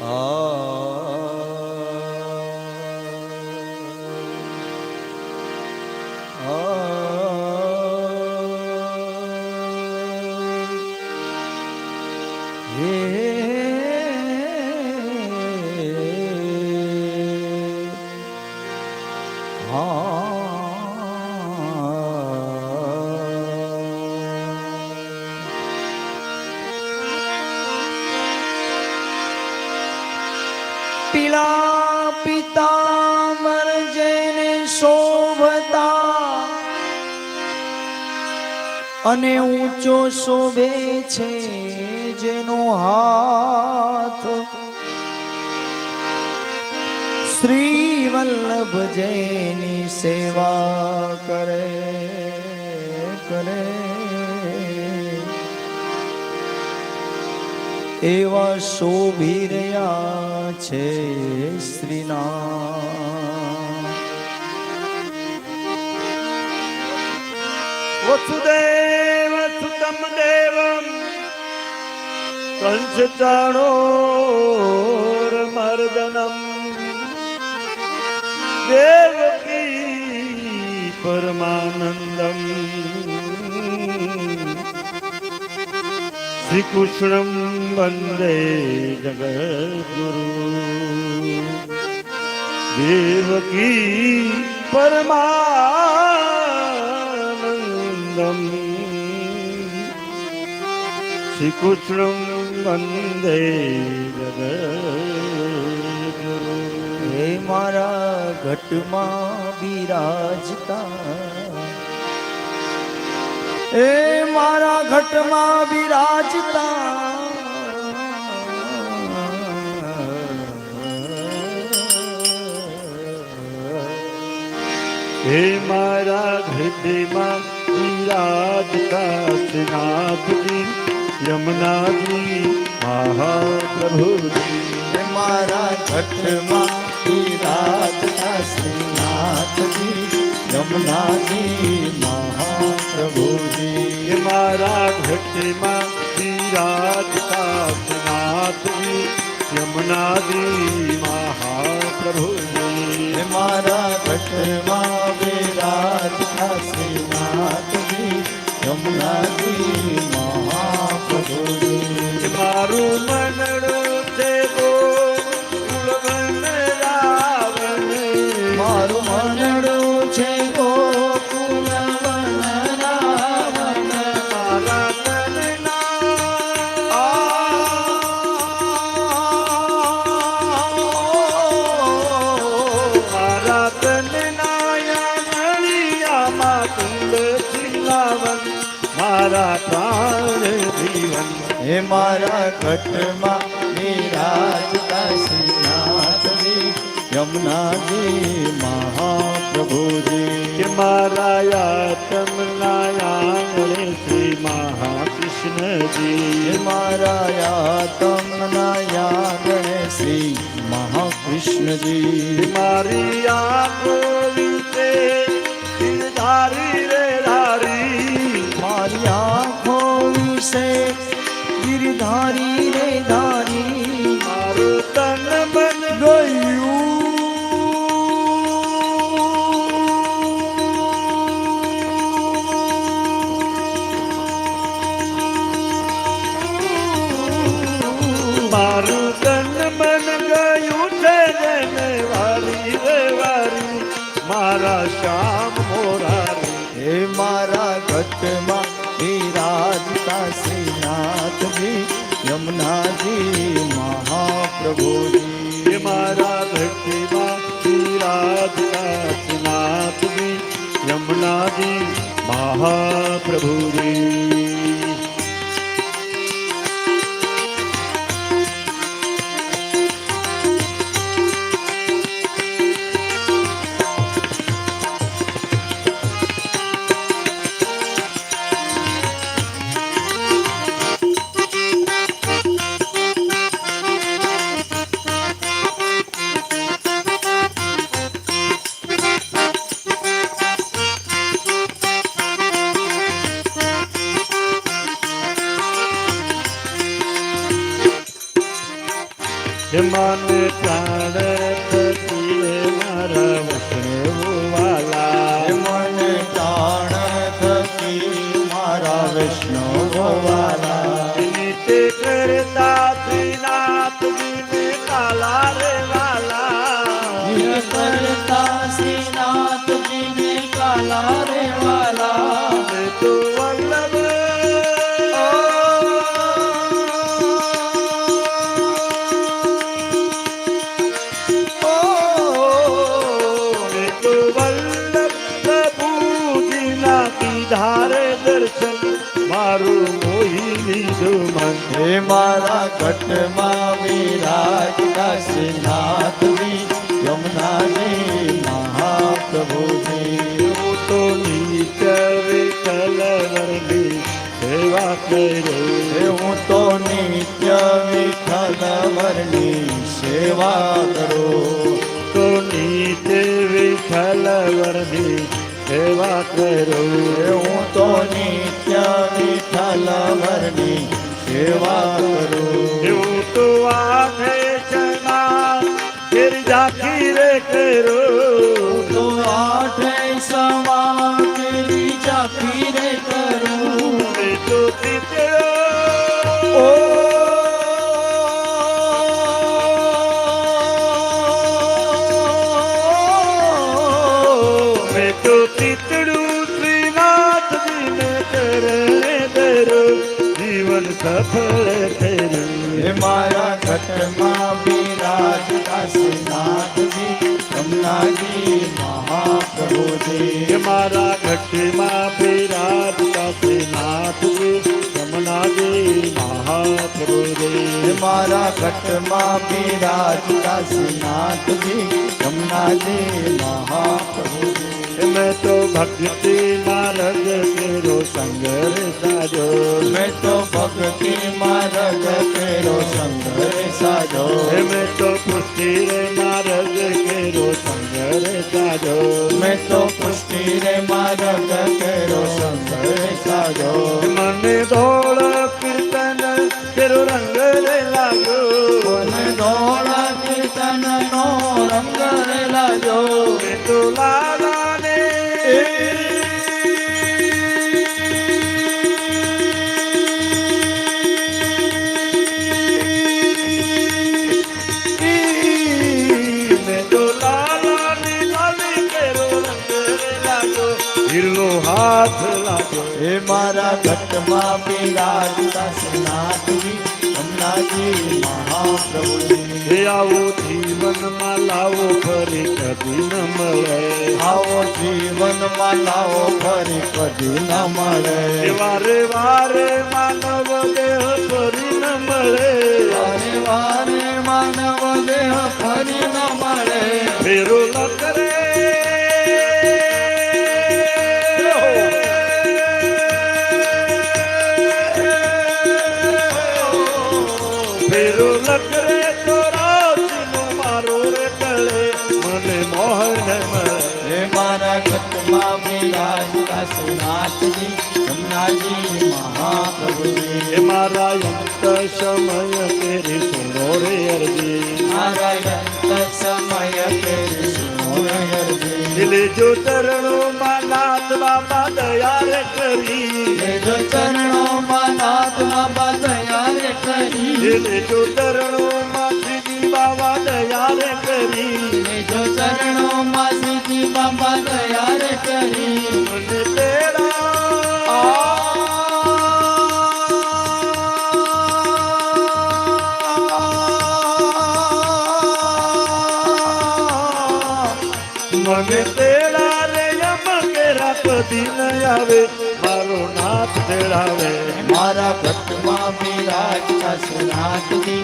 啊。અને ઊંચો શોભે છે જેનો હાથ. શ્રી વલ્લભ જેની સેવા કરે કરે. એવા શોભી રહ્યા છે શ્રીના વસુદેવ સુતમ દેવમ કંસચાણો મર્દનમ. દેવકી પરમાનંદમ. શ્રીકૃષ્ણમ વંદે જગદગુરુ. દેવકી પરમાનંદમ શ્રી કૃષ્ણ વંદે હે મારા ઘટમાં બિરાજતા. એ મારા ઘટમાં બિરાજતા. હે મારા હૃદયમાં વિરાજતા શ્રીનાથજી યમુનાજી મહાપ્રભુજી હે મારા ઘટમાં બિરાજતા શ્રીનાથજી યમુનાજી મહાપ્રભુજી હે મારા ઘટમાં વિરાજતા શ્રીનાથજી યમુનાજી મહાપ્રભુજી હે મારા ઘટમાં બિરાજતા શ્રીનાથજી યમુનાજી મહાપ્રભુજી. મારું મનડું હે મારા ઘટમાં નિરાજતા શ્રીનાથજી યમુનાજી મહાપ્રભુજી. કે મારા યાતમના શ્રી મહાકૃષ્ણજી. હે મારા યાતમના યાગણે શ્રી મહાકૃષ્ણજી. મારી આંખો ઘટમાં વિરાજતા શ્રીનાથજી યમુનાજી મહાપ્રભુજી. મારા ભક્તિમાં વિરાજતા શ્રીનાથજી યમુનાજી મહાપ્રભુજી. પ્રભુજીના ધારે દર્શન મારું મોહી લીધું મન. હે મારા કટમાં વિરાજતા શ્રીનાથજી યમુનાજી મહાપ્રભુજી. હું તો નીચ વિઠ્ઠલ વરની સેવા કર્યો હે હું તો નિત્ય વિઠ્ઠલ વરની સેવા કરો. તો નીચે વિઠ્ઠલ વરની સેવા કરું. હે તો નિત્ય વિઠ્ઠલ વરની સેવા કરું. હું તો આખે ચના ગિરજા ખીરે. રે તો આઠે સવા તેરી ચાકી રે કરું તો ઓ તીતડું શ્રીનાથજીને કરે ધરો જીવન સફળ હે મારા ઘટમાં બિરાજતા શ્રીનાથજી કમલાજી મહાપ્રભુજી. મારા ઘટમાં બિરાજતા શ્રીનાથજી કમલાજી મહાપ્રભુજી. મારા ઘટમાં બિરાજતા શ્રીનાથજી કમલાજી મહાપ્રભુજી. મેં તો ભક્તિ માર્ગ સંગ રે સાજો. મેં તો ભક્તિ માર્ગ સંગ રે સાજો. મેં તો પુષ્ટિ રે માર્ગ સંગ રે સાજો. મેં તો પુષ્ટિ રે માર્ગ સંગ રે સાજો. મને ધોળ હાથ લાગ્યો હે મારા ઘટમાં પેલા શ્રીનાથજી કમલાજી મહાપ્રભુજી હે આવો જીવનમાં લાવો ફરી કદી ન મળે. આવો જીવનમાં લાવો ફરી કદી ન મળે. વારે વારે માનવ દેહ ફરી ન મળે. વારે વારે માનવ દેહ ફરી ન મળે. ફેરો ન કમલાજી મહાપ્રભુજી એ મારા અંત સમય તેરી સુનો રે અરજી મારા યંત સમય કેરી સુનો અરજી દિલે જો ચરણો માં બાબા દયા રે કરી જો ચરણો માં બાબા દયા રે કરી દિલે જો ચરણો માં બાબા દયા રે કરી મને તેડા રે યમ રાપતી ન આવે. મારો નાથ તેડાવે મારા ઘટમાં બિરાજતા શ્રીનાથજી